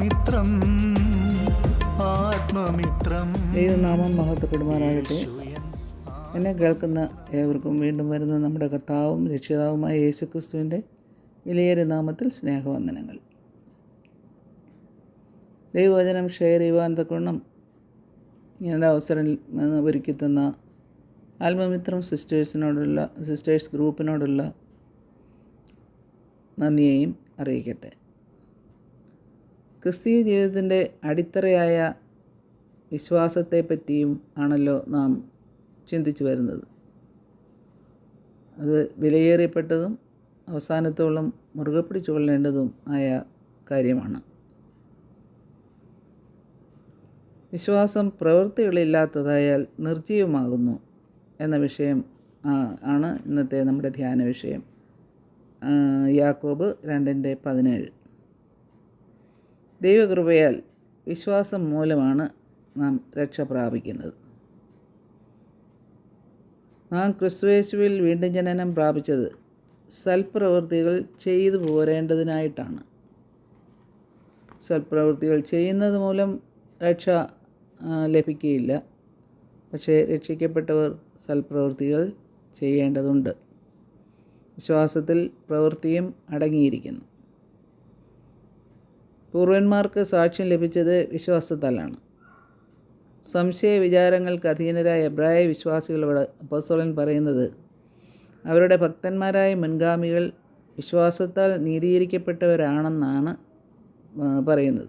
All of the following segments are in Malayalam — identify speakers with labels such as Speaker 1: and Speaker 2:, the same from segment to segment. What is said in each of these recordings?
Speaker 1: ആത്മമിത്രം ആത്മമിത്രം.
Speaker 2: ദൈവനാമം മഹത്വപ്പെടുമാറാകട്ടെ. എന്നെ കേൾക്കുന്ന ഏവർക്കും വീണ്ടും വരുന്ന നമ്മുടെ കർത്താവും രക്ഷിതാവുമായ യേശുക്രിസ്തുവിന്റെ വിലയേറിയ നാമത്തിൽ സ്നേഹവന്ദനങ്ങൾ. ദൈവവചനം ഷെയർ ചെയ്യുവാൻ തക്കവണ്ണം ഇങ്ങനൊരു അവസരം ഒരുക്കി തന്ന ആത്മമിത്രം സിസ്റ്റേഴ്സിനോടുള്ള സിസ്റ്റേഴ്സ് ഗ്രൂപ്പിനോടുള്ള നന്ദിയെയും അറിയിക്കട്ടെ. ക്രിസ്തീയ ജീവിതത്തിന്റെ അടിത്തറയായ വിശ്വാസത്തെപ്പറ്റിയും ആണല്ലോ നാം ചിന്തിച്ചു വരുന്നത്. അത് വിലയേറിയപ്പെട്ടതും അവസാനത്തോളം മുറുകെ പിടിച്ചുകൊള്ളേണ്ടതും ആയ കാര്യമാണ്. വിശ്വാസം പ്രവൃത്തികളില്ലാത്തതായാൽ നിർജീവമാകുന്നു എന്ന വിഷയം ആണ് ഇന്നത്തെ നമ്മുടെ ധ്യാന വിഷയം. യാക്കോബ് രണ്ടിന്റെ പതിനേഴ്. ദൈവകൃപയാൽ വിശ്വാസം മൂലമാണ് നാം രക്ഷ പ്രാപിക്കുന്നത്. നാം ക്രിസ്തുവേശുവിൽ വീണ്ടും ജനനം പ്രാപിച്ചത് സൽപ്രവൃത്തികൾ ചെയ്തു പോരേണ്ടതിനായിട്ടാണ്. സൽപ്രവൃത്തികൾ ചെയ്യുന്നത് മൂലം രക്ഷ ലഭിക്കുകയില്ല പക്ഷേ രക്ഷിക്കപ്പെട്ടവർ സൽപ്രവൃത്തികൾ ചെയ്യേണ്ടതുണ്ട്. വിശ്വാസത്തിൽ പ്രവൃത്തിയും അടങ്ങിയിരിക്കുന്നു. പൂർവന്മാർക്ക് സാക്ഷ്യം ലഭിച്ചത് വിശ്വാസത്താലാണ്. സംശയ വിചാരങ്ങൾക്ക് അധീനരായ എബ്രായ വിശ്വാസികളോട് അപ്പോസ്തലൻ പറയുന്നത് അവരുടെ ഭക്തന്മാരായ മുൻഗാമികൾ വിശ്വാസത്താൽ നീതീകരിക്കപ്പെട്ടവരാണെന്നാണ് പറയുന്നത്.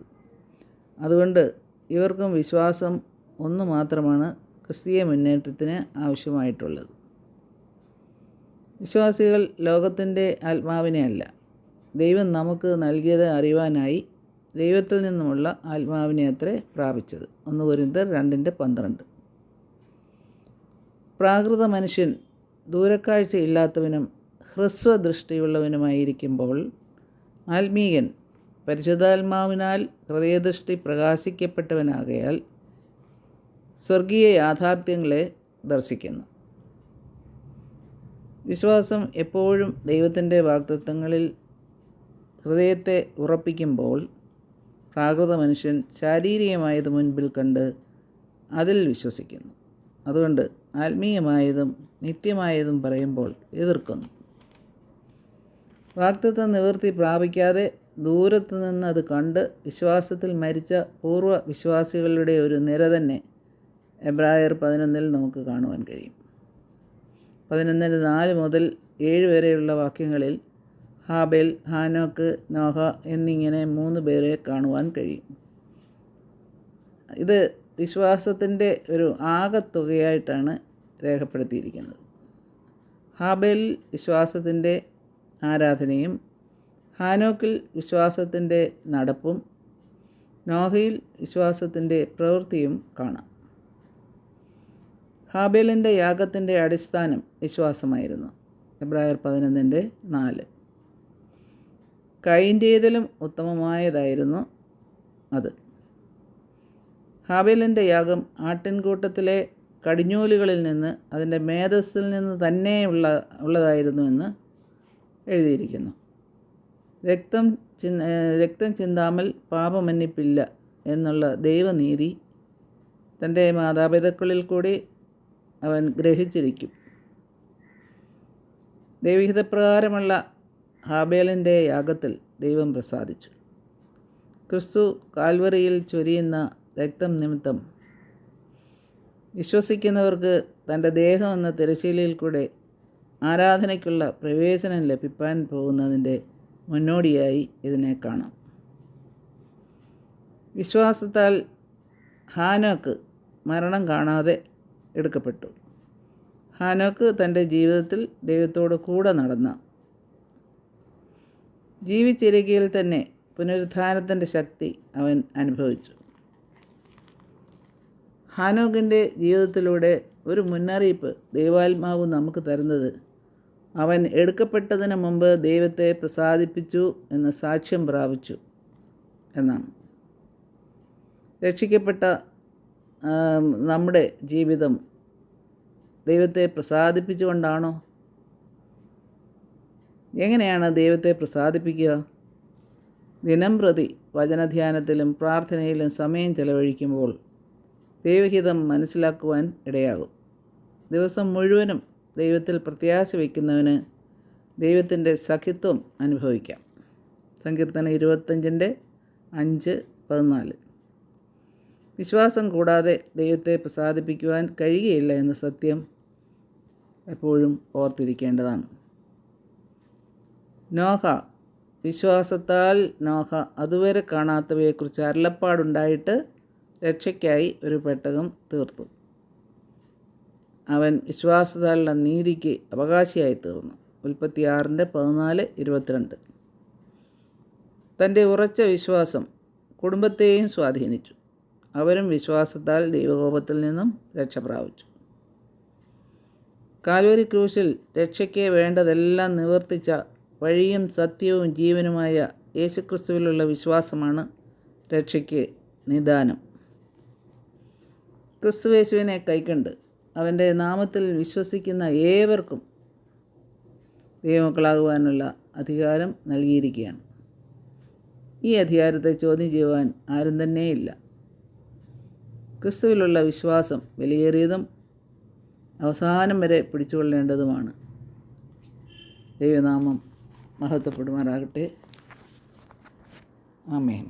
Speaker 2: അതുകൊണ്ട് ഇവർക്കും വിശ്വാസം ഒന്ന് മാത്രമാണ് ക്രിസ്തീയ മുന്നേറ്റത്തിന് ആവശ്യമായിട്ടുള്ളത്. വിശ്വാസികൾ ലോകത്തിന്റെ ആത്മാവിനെ അല്ല ദൈവം നമുക്ക് നൽകിയത് അറിയുവാനായി ദൈവത്തിൽ നിന്നുമുള്ള ആത്മാവിനെ അത്രേ പ്രാപിച്ചത്. ഒന്ന് പൊരിന്തർ രണ്ടിന്റെ പന്ത്രണ്ട്. പ്രാകൃത മനുഷ്യൻ ദൂരക്കാഴ്ച ഇല്ലാത്തവനും ഹ്രസ്വദൃഷ്ടിയുള്ളവനുമായിരിക്കുമ്പോൾ ആത്മീയൻ പരിശുദ്ധാത്മാവിനാൽ ഹൃദയദൃഷ്ടി പ്രകാശിക്കപ്പെട്ടവനാകയാൽ സ്വർഗീയ യാഥാർത്ഥ്യങ്ങളെ ദർശിക്കുന്നു. വിശ്വാസം എപ്പോഴും ദൈവത്തിന്റെ വാക്തത്വങ്ങളിൽ ഹൃദയത്തെ ഉറപ്പിക്കുമ്പോൾ പ്രാകൃത മനുഷ്യൻ ശാരീരികമായത് മുൻപിൽ കണ്ട് അതിൽ വിശ്വസിക്കുന്നു. അതുകൊണ്ട് ആത്മീയമായതും നിത്യമായതും പറയുമ്പോൾ എതിർക്കുന്നു. വാക്തത്വ നിവൃത്തി പ്രാപിക്കാതെ ദൂരത്തു നിന്ന് അത് കണ്ട് വിശ്വാസത്തിൽ മരിച്ച പൂർവ വിശ്വാസികളുടെ ഒരു നിര തന്നെ എബ്രായർ പതിനൊന്നിൽ നമുക്ക് കാണുവാൻ കഴിയും. പതിനൊന്നിൽ നാല് മുതൽ ഏഴ് വരെയുള്ള വാക്യങ്ങളിൽ ഹാബേൽ ഹാനോക്ക് നോഹ എന്നിങ്ങനെ മൂന്ന് പേരെ കാണുവാൻ കഴിയും. ഇത് വിശ്വാസത്തിന്റെ ഒരു ആകത്തുകയായിട്ടാണ് രേഖപ്പെടുത്തിയിരിക്കുന്നത്. ഹാബേൽ വിശ്വാസത്തിന്റെ ആരാധനയും ഹാനോക്കിൽ വിശ്വാസത്തിന്റെ നടപ്പും നോഹയിൽ വിശ്വാസത്തിന്റെ പ്രവൃത്തിയും കാണാം. ഹാബേലിന്റെ യാഗത്തിന്റെ അടിസ്ഥാനം വിശ്വാസമായിരുന്നു. എബ്രായർ പതിനൊന്നിന്റെ നാല്. കൈന്റേതിലും ഉത്തമമായതായിരുന്നു അത്. ഹാബേലിന്റെ യാഗം ആട്ടിൻകൂട്ടത്തിലെ കടിഞ്ഞൂലുകളിൽ നിന്ന് അതിന്റെ മേധസ്സിൽ നിന്ന് തന്നെ ഉള്ള ഉള്ളതായിരുന്നുവെന്ന് എഴുതിയിരിക്കുന്നു. രക്തം ചിന് രക്തം ചിന്താമൽ പാപമന്നിപ്പില്ല എന്നുള്ള ദൈവനീതി തന്റെ മാതാപിതാക്കളിൽ കൂടി അവൻ ഗ്രഹിച്ചിരിക്കും. ദൈവഹിതപ്രകാരമുള്ള ഹാബേലിന്റെ യാഗത്തിൽ ദൈവം പ്രസാദിച്ചു. ക്രിസ്തു കാൽവറിയിൽ ചൊരിയുന്ന രക്തം നിമിത്തം വിശ്വസിക്കുന്നവർക്ക് തന്റെ ദേഹം എന്ന തിരശീലയിൽ കൂടെ ആരാധനയ്ക്കുള്ള പ്രവേശനം ലഭിക്കാൻ പോകുന്നതിന്റെ മുന്നോടിയായി ഇതിനെ കാണാം. വിശ്വാസത്താൽ ഹാനോക്ക് മരണം കാണാതെ എടുക്കപ്പെട്ടു. ഹാനോക്ക് തന്റെ ജീവിതത്തിൽ ദൈവത്തോട് കൂടെ നടന്ന ജീവിച്ചിരിക്കയിൽ തന്നെ പുനരുദ്ധാനത്തിന്റെ ശക്തി അവൻ അനുഭവിച്ചു. ഹാനോക്കിന്റെ ജീവിതത്തിലൂടെ ഒരു മുന്നറിയിപ്പ് ദൈവാത്മാവ് നമുക്ക് തരുന്നത് അവൻ എടുക്കപ്പെട്ടതിന് മുമ്പ് ദൈവത്തെ പ്രസാദിപ്പിച്ചു എന്ന് സാക്ഷ്യം പ്രാപിച്ചു എന്നാണ്. രക്ഷിക്കപ്പെട്ട നമ്മുടെ ജീവിതം ദൈവത്തെ പ്രസാദിപ്പിച്ചുകൊണ്ടാണോ എങ്ങനെയാണ് ദൈവത്തെ പ്രസാദിപ്പിക്കുക? ദിനം പ്രതി വചനധ്യാനത്തിലും പ്രാർത്ഥനയിലും സമയം ചെലവഴിക്കുമ്പോൾ ദൈവഹിതം മനസ്സിലാക്കുവാൻ ഇടയാകും. ദിവസം മുഴുവനും ദൈവത്തിൽ പ്രത്യാശ വയ്ക്കുന്നവന് ദൈവത്തിന്റെ സഖിത്വം അനുഭവിക്കാം. സങ്കീർത്തനം ഇരുപത്തഞ്ചിന്റെ അഞ്ച് പതിനാല്. വിശ്വാസം കൂടാതെ ദൈവത്തെ പ്രസാദിപ്പിക്കുവാൻ കഴിയുകയില്ല എന്ന സത്യം എപ്പോഴും ഓർത്തിരിക്കേണ്ടതാണ്. നോഹ. വിശ്വാസത്താൽ നോഹ. അതുവരെ കാണാത്തവയെക്കുറിച്ച് അരുളപ്പാടുണ്ടായിട്ട് രക്ഷയ്ക്കായി ഒരു പെട്ടകം തീർത്തു. അവൻ വിശ്വാസത്താലുള്ള നീതിക്ക് അവകാശിയായി തീർന്നു. ഉൽപ്പത്തി ആറിന്റെ പതിനാല് ഇരുപത്തിരണ്ട്. തന്റെ ഉറച്ച വിശ്വാസം കുടുംബത്തെയും സ്വാധീനിച്ചു. അവരും വിശ്വാസത്താൽ ദൈവകോപത്തിൽ നിന്നും രക്ഷ പ്രാപിച്ചു. കാൽവരി ക്രൂശിൽ രക്ഷയ്ക്ക് വേണ്ടതെല്ലാം നിവർത്തിച്ച വഴിയും സത്യവും ജീവനുമായ യേശുക്രിസ്തുവിലുള്ള വിശ്വാസമാണ് രക്ഷയ്ക്ക് നിദാനം. ക്രിസ്തുവേശുവിനെ കൈക്കണ്ട്. അവന്റെ നാമത്തിൽ വിശ്വസിക്കുന്ന ഏവർക്കും ദൈവമക്കളാകുവാനുള്ള അധികാരം നൽകിയിരിക്കുകയാണ്. ഈ അധികാരത്തെ ചോദ്യം ചെയ്യുവാൻ ആരും തന്നെയില്ല. ക്രിസ്തുവിലുള്ള വിശ്വാസം വിലയേറിയതും അവസാനം വരെ പിടിച്ചുകൊള്ളേണ്ടതുമാണ്. ദൈവനാമം മഹത്വപ്പെടുമാറാകട്ടെ ആമേൻ